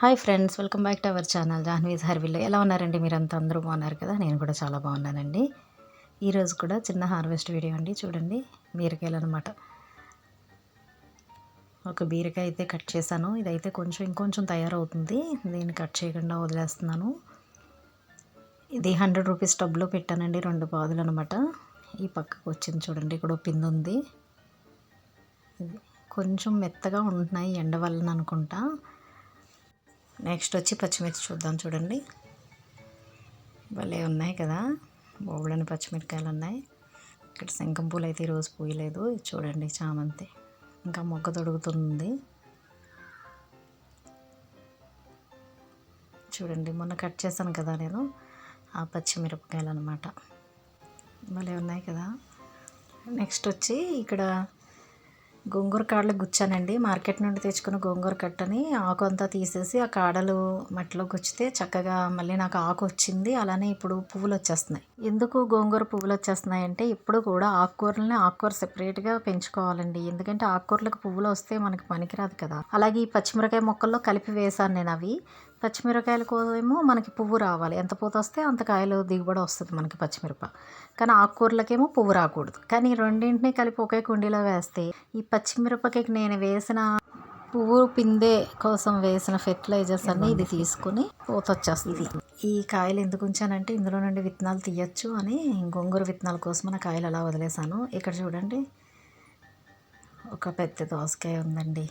Hi friends welcome back to our channel Jahnavi's Harvil ఎలా ఉన్నారండి మీరంతా? అందరూ బాగున్నారు కదా? నేను కూడా చాలా బాగున్నానండి. ఈరోజు కూడా చిన్న హార్వెస్ట్ వీడియో అండి చూడండి. బీరకాయలు అనమాట ఒక బీరకాయ అయితే కట్ చేశాను. ఇదైతే కొంచెం ఇంకొంచెం తయారవుతుంది. దీన్ని కట్ చేయకుండా వదిలేస్తున్నాను. ఇది హండ్రెడ్ రూపీస్ టబ్లో పెట్టానండి రెండు పాదులు అనమాట ఈ పక్కకు వచ్చింది చూడండి ఇక్కడ పిండి ఉంది. ఇది కొంచెం మెత్తగా ఉంటున్నాయి ఎండ వలన అనుకుంటా. నెక్స్ట్ వచ్చి పచ్చిమిర్చి చూద్దాం చూడండి. భలే ఉన్నాయి కదా. బోబులని పచ్చిమిరకాయలు ఉన్నాయి. ఇక్కడ శంఖం పూలు అయితే ఈరోజు పూయలేదు. చూడండి చామంతి. ఇంకా మొగ్గ తొడుగుతుంది. చూడండి మొన్న కట్ చేశాను కదా నేను. ఆ పచ్చిమిరపకాయలు అనమాట భలే ఉన్నాయి కదా. నెక్స్ట్ వచ్చి ఇక్కడ గోంగూర కాడలు గుచ్చానండి. మార్కెట్ నుండి తెచ్చుకున్న గోంగూర కట్టని ఆకు అంతా తీసేసి ఆ కాడలు మట్టిలో గుచ్చితే చక్కగా మళ్ళీ నాకు ఆకు వచ్చింది. అలానే ఇప్పుడు పువ్వులు వచ్చేస్తున్నాయి. ఎందుకు గోంగూర పువ్వులు వచ్చేస్తున్నాయి అంటే ఇప్పుడు కూడా ఆకుకూరలని ఆకుకూర సెపరేట్గా పెంచుకోవాలండి. ఎందుకంటే ఆకుకూరలకు పువ్వులు వస్తే మనకి పనికిరాదు కదా. అలాగే ఈ పచ్చిమిరకాయ మొక్కల్లో కలిపి వేశాను నేను అవి. పచ్చిమిరకాయల కోసేమో మనకి పువ్వు రావాలి. ఎంత పూత వస్తే అంత కాయలు దిగుబడి వస్తుంది మనకి పచ్చిమిరప. కానీ ఆకుకూరలకేమో పువ్వు రాకూడదు. కానీ రెండింటిని కలిపి ఒకే కుండీలో వేస్తే ఈ పచ్చిమిరపకి నేను వేసిన పువ్వు పిందే కోసం వేసిన ఫెర్టిలైజర్స్ అన్నీ ఇది తీసుకుని పూత వచ్చేస్తుంది. ఈ కాయలు ఎందుకు ఉంచానంటే ఇందులో నుండి విత్తనాలు తీయచ్చు అని గొంగూర విత్తనాల కోసం మన కాయలు అలా వదిలేసాను ఇక్కడ చూడండి ఒక పెద్ద దోసకాయ ఉందండి.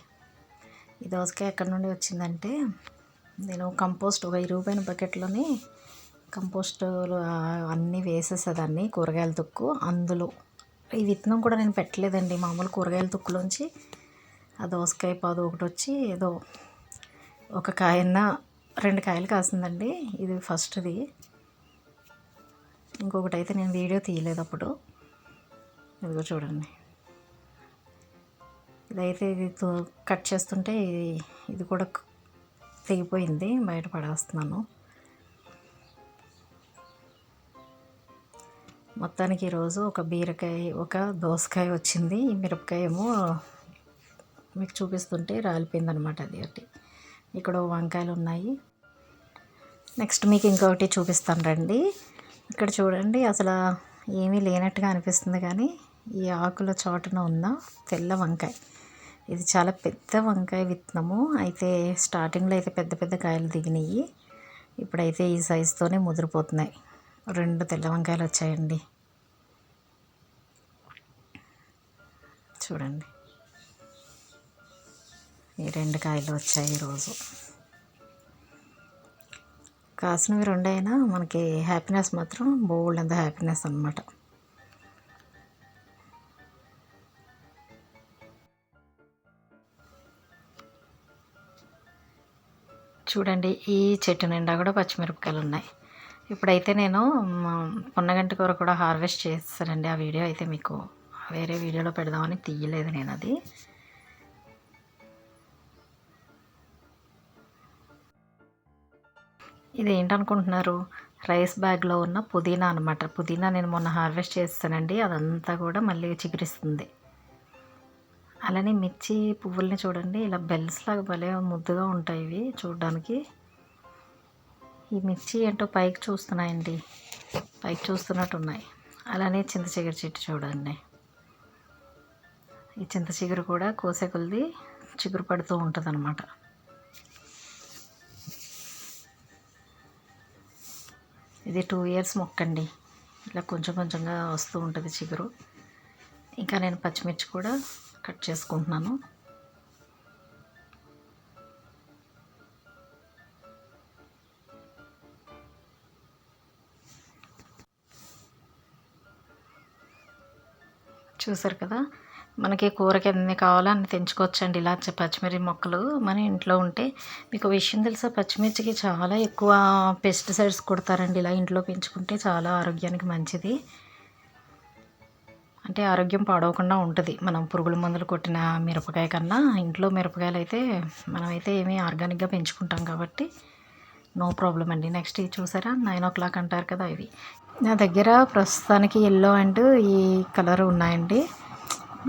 ఈ దోసకాయ ఎక్కడి నుండి వచ్చిందంటే నేను కంపోస్ట్ ఒక ఇరువైన బకెట్లోని కంపోస్ట్ అన్నీ వేసేసేదాన్ని కూరగాయల తుక్కు. అందులో ఈ విత్తనం కూడా నేను పెట్టలేదండి. మామూలు కూరగాయల తుక్కులోంచి ఆ దోసకాయ పాదు ఒకటి వచ్చి ఏదో ఒక కాయన్న రెండు కాయలు కాసిందండి. ఇది ఫస్ట్ది. ఇంకొకటి అయితే నేను వీడియో తీయలేదు అప్పుడు. ఇదిగో చూడండి. ఇదైతే ఇది కట్ చేస్తుంటే ఇది కూడా తెగిపోయింది బయట పడేస్తున్నాను. మొత్తానికి ఈరోజు ఒక బీరకాయ ఒక దోసకాయ వచ్చింది. ఈ మిరపకాయ ఏమో మీకు చూపిస్తుంటే రాలిపోయింది అనమాట అది ఒకటి. ఇక్కడ వంకాయలు ఉన్నాయి. నెక్స్ట్ మీకు ఇంకొకటి చూపిస్తాను రండి. ఇక్కడ చూడండి అసలు ఏమీ లేనట్టుగా అనిపిస్తుంది కానీ ఈ ఆకుల చోటున ఉన్న తెల్ల వంకాయ. ఇది చాలా పెద్ద వంకాయ విత్తనము. అయితే స్టార్టింగ్లో అయితే పెద్ద పెద్ద కాయలు దిగినాయి ఇప్పుడైతే ఈ సైజుతోనే ముదిరిపోతున్నాయి. రెండు తెల్ల వంకాయలు వచ్చాయండి. చూడండి. ఈ రెండు కాయలు వచ్చాయి ఈరోజు. కాసినవి రెండైనా మనకి హ్యాపీనెస్ మాత్రం బోల్డ్ అంత హ్యాపీనెస్ అనమాట చూడండి ఈ చెట్టు నిండా కూడా పచ్చిమిరపకాయలు ఉన్నాయి ఇప్పుడైతే నేను పొన్నగంటి కూర కూడా హార్వెస్ట్ చేస్తానండి. ఆ వీడియో అయితే మీకు వేరే వీడియోలో పెడదామని తీయలేదు నేను అది ఇది ఏంటనుకుంటున్నారు? రైస్ బ్యాగ్లో ఉన్న పుదీనా అనమాట. పుదీనా నేను మొన్న హార్వెస్ట్ చేస్తానండి. అదంతా కూడా మళ్ళీ చిగురిస్తుంది. అలానే మిర్చి పువ్వుల్ని చూడండి ఇలా బెల్స్ లాగా భలే ముద్దుగా ఉంటాయి ఇవి చూడడానికి. ఈ మిర్చి ఏంటో పైకి చూస్తున్నాయండి పైకి చూస్తున్నట్టు ఉన్నాయి అలానే చింత చిగురు చెట్టు చూడండి. ఈ చింత చిగురు కూడా కోసే కొలిది చిగురు పడుతూ ఉంటుంది అనమాట ఇది టూ ఇయర్స్ మొక్కండి ఇలా కొంచెం కొంచెంగా వస్తూ ఉంటుంది చిగురు. ఇంకా నేను పచ్చిమిర్చి కూడా కట్ చేసుకుంటున్నాను. చూసారు కదా మనకి కూరకి ఎన్ని కావాలో అన్ని తెంచుకోవచ్చండి. ఇలా పచ్చిమిర్చి మొక్కలు మన ఇంట్లో ఉంటే మీకు విషయం తెలుసా పచ్చిమిర్చికి చాలా ఎక్కువ పెస్టిసైడ్స్ కొడతారండి. ఇలా ఇంట్లో పెంచుకుంటే చాలా ఆరోగ్యానికి మంచిది. అంటే ఆరోగ్యం పాడవకుండా ఉంటుంది. మనం పురుగుల మందులు కొట్టిన మిరపకాయ కన్నా ఇంట్లో మిరపకాయలు అయితే మనమైతే ఏమీ ఆర్గానిక్గా పెంచుకుంటాం కాబట్టి నో ప్రాబ్లం అండి. నెక్స్ట్ ఇది చూసారా? నైన్ ఓ క్లాక్ అంటారు కదా ఇవి నా దగ్గర ప్రస్తుతానికి ఎల్లో అండ్ ఈ కలర్ ఉన్నాయండి.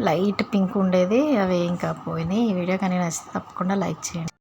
లైట్ పింక్ ఉండేది అవి ఇంకా పోయినాయి. ఈ వీడియో కానీ నచ్చితే తప్పకుండా లైక్ చేయండి.